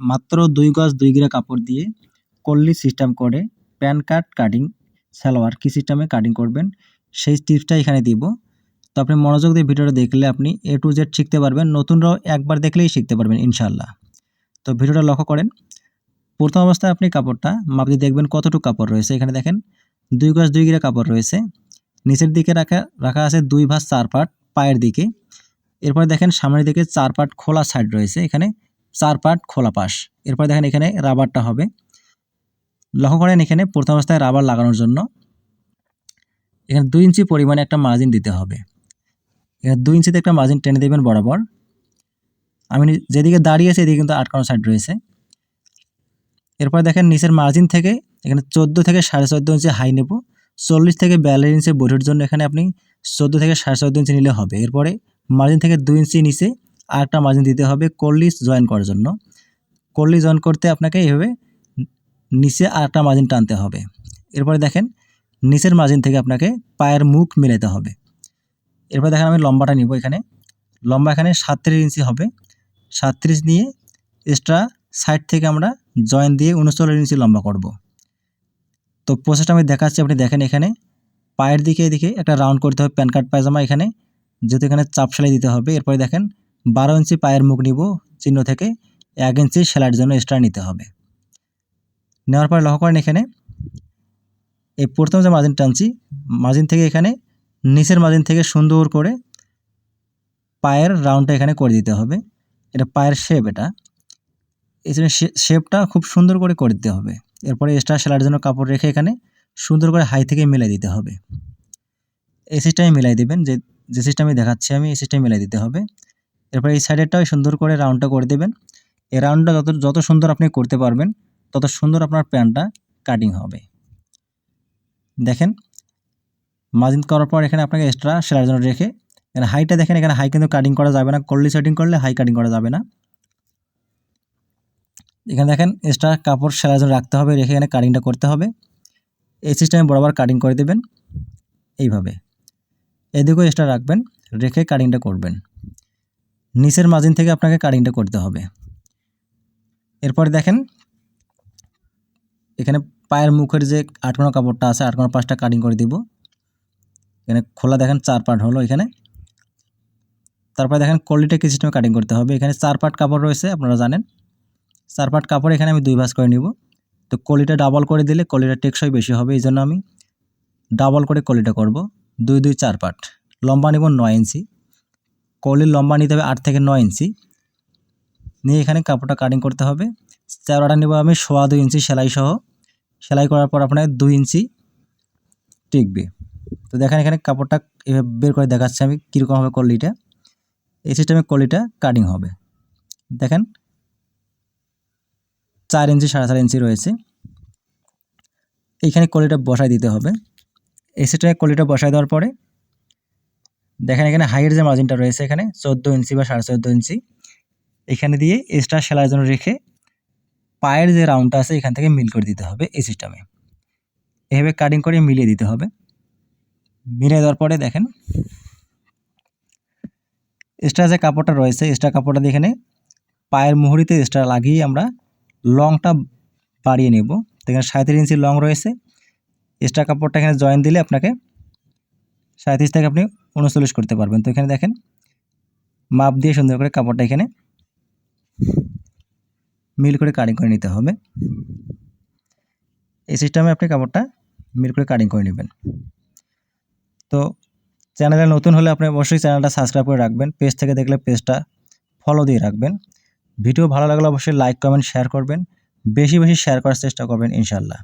মাত্র দুই গজ দুই গিরা কাপড় দিয়ে কল্লি সিস্টেম করে প্যান কার্ড কাটিং সালোয়ার কী সিস্টেমে কাটিং করবেন, সেই টিপসটা এখানে দিব। তো আপনি মনোযোগ দিয়ে ভিডিওটা দেখলে আপনি এ টু জেড শিখতে পারবেন, নতুনরাও একবার দেখলেই শিখতে পারবেন ইনশাল্লাহ তো ভিডিওটা লক্ষ্য করেন, প্রথম অবস্থায় আপনি কাপড়টা মাপ দিয়ে দেখবেন কতটুকু কাপড় রয়েছে। এখানে দেখেন, দুই গজ দুই গিরা কাপড় রয়েছে। নিচের দিকে রাখা রাখা আছে দুই ভাঁজ চার পাট পায়ের দিকে। এরপরে দেখেন, সামনের দিকে চার পাট খোলা সাইড রয়েছে এখানে। চার পাট খোলা পাশ। এরপর দেখেন এখানে রাবারটা হবে। লক্ষ্য করেন এখানে প্রথম অবস্থায় রাবার লাগানোর জন্য এখানে দুই ইঞ্চি পরিমাণে একটা মার্জিন দিতে হবে। এখানে দুই ইঞ্চিতে একটা মার্জিন টেনে দেবেন বরাবর। আমি যেদিকে দাঁড়িয়ে আছি এদিকে কিন্তু আটকানো সাইড রয়েছে। এরপর দেখেন নিচের মার্জিন থেকে এখানে চোদ্দ থেকে সাড়ে চোদ্দ ইঞ্চি হাই নেব। চল্লিশ থেকে বিয়াল্লিশ ইঞ্চি বডির জন্য এখানে আপনি চোদ্দ থেকে সাড়ে চোদ্দ ইঞ্চি নিলে হবে। এরপরে মার্জিন থেকে দুই ইঞ্চি নিচে আরেকটা মার্জিন দিতে হবে কল্লিস জয়েন করার জন্য। কল্লি জয়েন করতে আপনাকে এইভাবে নিচে আরেকটা মার্জিন টানতে হবে। এরপরে দেখেন, নিচের মার্জিন থেকে আপনাকে পায়ের মুখ মেলাতে হবে। এরপর দেখেন আমি লম্বাটা নিব এখানে। লম্বা এখানে সাতত্রিশ ইঞ্চি হবে। সাতত্রিশ নিয়ে এক্সট্রা সাইড থেকে আমরা জয়েন দিয়ে উনচল্লিশ ইঞ্চি লম্বা করব। তো প্রসেসটা আমি দেখাচ্ছি, আপনি দেখেন এখানে। পায়ের দিকে এদিকে একটা রাউন্ড করতে হবে প্যান কার্ড পায়জামা এখানে। যেহেতু এখানে চাপ সেলাই দিতে হবে, এরপরে দেখেন বারো ইঞ্চি পায়ের মুখ নিব, চিহ্ন থেকে এক ইঞ্চি সেলাইয়ের জন্য এক্সট্রা নিতে হবে। নেওয়ার পরে লক্ষ্য করেন এখানে, এই প্রথম যে মার্জিন টানছি মার্জিন থেকে এখানে, নিচের মার্জিন থেকে সুন্দর করে পায়ের রাউন্ডটা এখানে করে দিতে হবে। এটা পায়ের শেপ এটা। এই শেপটা খুব সুন্দর করে করে দিতে হবে। এরপরে এক্সট্রা সেলাইয়ের জন্য কাপড় রেখে এখানে সুন্দর করে হাই থেকে মিলাই দিতে হবে। এই সিস্টেমে মিলাই দেবেন, যে যে সিস্টেমে দেখাচ্ছি আমি, এই সিস্টেমে মিলাই দিতে হবে। এরপর এই সাইডেরটাও সুন্দর করে রাউন্ডটা করে দেবেন। এই রাউন্ডটা যত যত সুন্দর আপনি করতে পারবেন, তত সুন্দর আপনার প্যান্টটা কাটিং হবে। দেখেন মার্জিন করার পর এখানে আপনাকে এক্সট্রা সেলাইয়ের জন্য রেখে, এখানে হাইটা দেখেন, এখানে হাই কিন্তু কাটিং করা যাবে না। কল্লি সেটিং করলে হাই কাটিং করা যাবে না। এখানে দেখেন এক্সট্রা কাপড় সেলাইয়ের জন্য রাখতে হবে, রেখে এখানে কাটিংটা করতে হবে। এই সিস্টেমে বরাবর কাটিং করে দেবেন। এইভাবে। এদিকেও এক্সট্রা রাখবেন, রেখে কাটিংটা করবেন। নিচের মার্জিন থেকে আপনাকে কাটিংটা করতে হবে। এরপরে দেখেন, এখানে পায়ের মুখের যে আটকানো কাপড়টা আছে, আটকানো পাশটা কাটিং করে দিব। এখানে খোলা দেখেন চার পার্ট হলো এখানে। তারপরে দেখেন কলিটা কি সিস্টেমে কাটিং করতে হবে। এখানে চার পার্ট কাপড় রয়েছে, আপনারা জানেন। চার পার্ট কাপড় এখানে আমি দুই ভাঁজ করে নিব। তো কলিটা ডাবল করে দিলে কলিটা টেকসই বেশি হবে এই জন্য আমি ডাবল করে কলিটা করব। দুই দুই, চার পার্ট লম্বা নেব নয় ইঞ্চি। কলির লম্বা নিতে হবে আট থেকে নয় ইঞ্চি। নিয়ে এখানে কাপড়টা কাটিং করতে হবে। চারটা নেব আমি সোয়া দুই ইঞ্চি সেলাই সহ। সেলাই করার পর আপনার দুই ইঞ্চি টিকবে। তো দেখেন এখানে কাপড়টা এভাবে বের করে দেখাচ্ছি আমি কীরকম হবে কলিটা। এই সিস্টেমে কলিটা কাটিং হবে। দেখেন, চার ইঞ্চি সাড়ে চার ইঞ্চি রয়েছে। এইখানে কলিটা বসাই দিতে হবে। এই সিস্টেমে কলিটা বসাই দেওয়ার পরে দেখেন এখানে হাইয়ের যে মার্জিনটা রয়েছে এখানে, চোদ্দ ইঞ্চি বা সাড়ে চোদ্দ ইঞ্চি। এখানে দিয়ে এক্সট্রা সেলাইয়ের জন্য রেখে পায়ের যে রাউন্ডটা আছে, এখান থেকে মিল করে দিতে হবে এই সিস্টেমে এভাবে কাটিং করে মিলিয়ে দিতে হবে। মিলিয়ে দেওয়ার পরে দেখেন এক্সট্রা যে কাপড়টা রয়েছে এক্সট্রা কাপড়টা দিয়ে এখানে পায়ের মুহুরিতে এক্সট্রা লাগিয়ে আমরা লংটা বাড়িয়ে নেব। এখানে সাঁত্রিশ ইঞ্চি লং রয়েছে। এক্সট্রা কাপড়টা এখানে জয়েন দিলে আপনাকে সাঁত্রিশ থেকে আপনি উনচল্লিশ করতে পারবেন। তো এখানে দেখেন, মাপ দিয়ে সুন্দর করে কাপড়টা এখানে মিল করে কাটিং করে নিতে হবে। এই সিস্টেমে আপনি কাপড়টা মিল করে কাটিং করে নেবেন। তো চ্যানেলে নতুন হলে আপনি অবশ্যই চ্যানেলটা সাবস্ক্রাইব করে রাখবেন। পেজ থেকে দেখলে পেজটা ফলো দিয়ে রাখবেন। ভিডিও ভালো লাগলে অবশ্যই লাইক, কমেন্ট, শেয়ার করবেন। বেশি বেশি শেয়ার করার চেষ্টা করবেন ইনশাল্লাহ